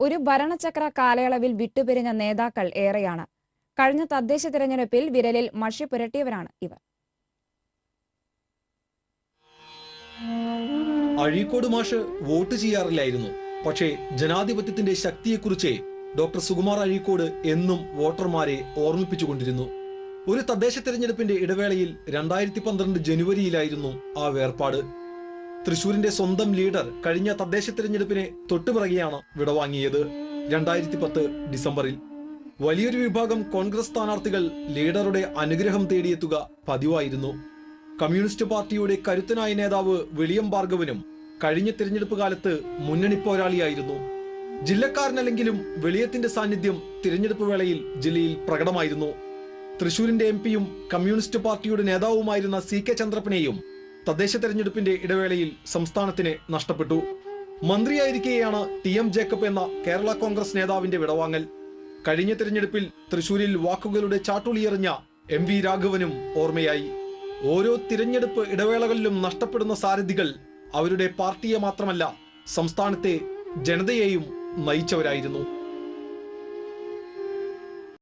ഒരു ഭരണചക്ര കാലയളവിൽ വിട്ടുപിരിഞ്ഞ നേതാക്കൾ ഏറെയാണ്. കഴിഞ്ഞ തദ്ദേശ തിരഞ്ഞെടുപ്പിൽ വിരലിൽ മഷി പുരട്ടിയവരാണ് ഇവർ. അഴീക്കോട് മാഷ് വോട്ട് ചെയ്യാറില്ലായിരുന്നു. പക്ഷേ ജനാധിപത്യത്തിന്റെ ശക്തിയെക്കുറിച്ച് ഡോക്ടർ സുകുമാർ അഴീക്കോട് എന്നും വോട്ടർമാരെ ഓർമ്മിപ്പിച്ചുകൊണ്ടിരുന്നു. ഒരു തദ്ദേശ തിരഞ്ഞെടുപ്പിന്റെ ഇടവേളയിൽ രണ്ടായിരത്തി പന്ത്രണ്ട് ജനുവരിയിലായിരുന്നു ആ വേർപാട്. തൃശൂരിന്റെ സ്വന്തം ലീഡർ കഴിഞ്ഞ തദ്ദേശ തിരഞ്ഞെടുപ്പിനെ തൊട്ടുപിറകെയാണ് വിടവാങ്ങിയത് രണ്ടായിരത്തി പത്ത് ഡിസംബറിൽ വലിയൊരു വിഭാഗം കോൺഗ്രസ് സ്ഥാനാർത്ഥികൾ ലീഡറുടെ അനുഗ്രഹം തേടിയെത്തുക പതിവായിരുന്നു. കമ്മ്യൂണിസ്റ്റ് പാർട്ടിയുടെ കരുത്തനായ നേതാവ് വിളിയം ഭാർഗവനും കഴിഞ്ഞ തിരഞ്ഞെടുപ്പ് കാലത്ത് മുന്നണി പോരാളിയായിരുന്നു. ജില്ലക്കാരനല്ലെങ്കിലും വെളിയത്തിന്റെ സാന്നിധ്യം തിരഞ്ഞെടുപ്പ് വേളയിൽ ജില്ലയിൽ പ്രകടമായിരുന്നു. തൃശൂരിന്റെ എം പിയും കമ്മ്യൂണിസ്റ്റ് പാർട്ടിയുടെ നേതാവുമായിരുന്ന സി കെ ചന്ദ്രപ്പനെയും തദ്ദേശ തെരഞ്ഞെടുപ്പിന്റെ ഇടവേളയിൽ സംസ്ഥാനത്തിന് നഷ്ടപ്പെട്ടു. മന്ത്രിയായിരിക്കെയാണ് ടി എം ജേക്കബ് എന്ന കേരള കോൺഗ്രസ് നേതാവിന്റെ വിടവാങ്ങൽ. കഴിഞ്ഞ തിരഞ്ഞെടുപ്പിൽ തൃശൂരിൽ വാക്കുകളുടെ ചാട്ടുളിയെറിഞ്ഞ എം വി രാഘവനും ഓർമ്മയായി. ഓരോ തിരഞ്ഞെടുപ്പ് ഇടവേളകളിലും നഷ്ടപ്പെടുന്ന സാരഥികൾ അവരുടെ പാർട്ടിയെ മാത്രമല്ല സംസ്ഥാനത്തെ ജനതയെയും നയിച്ചവരായിരുന്നു.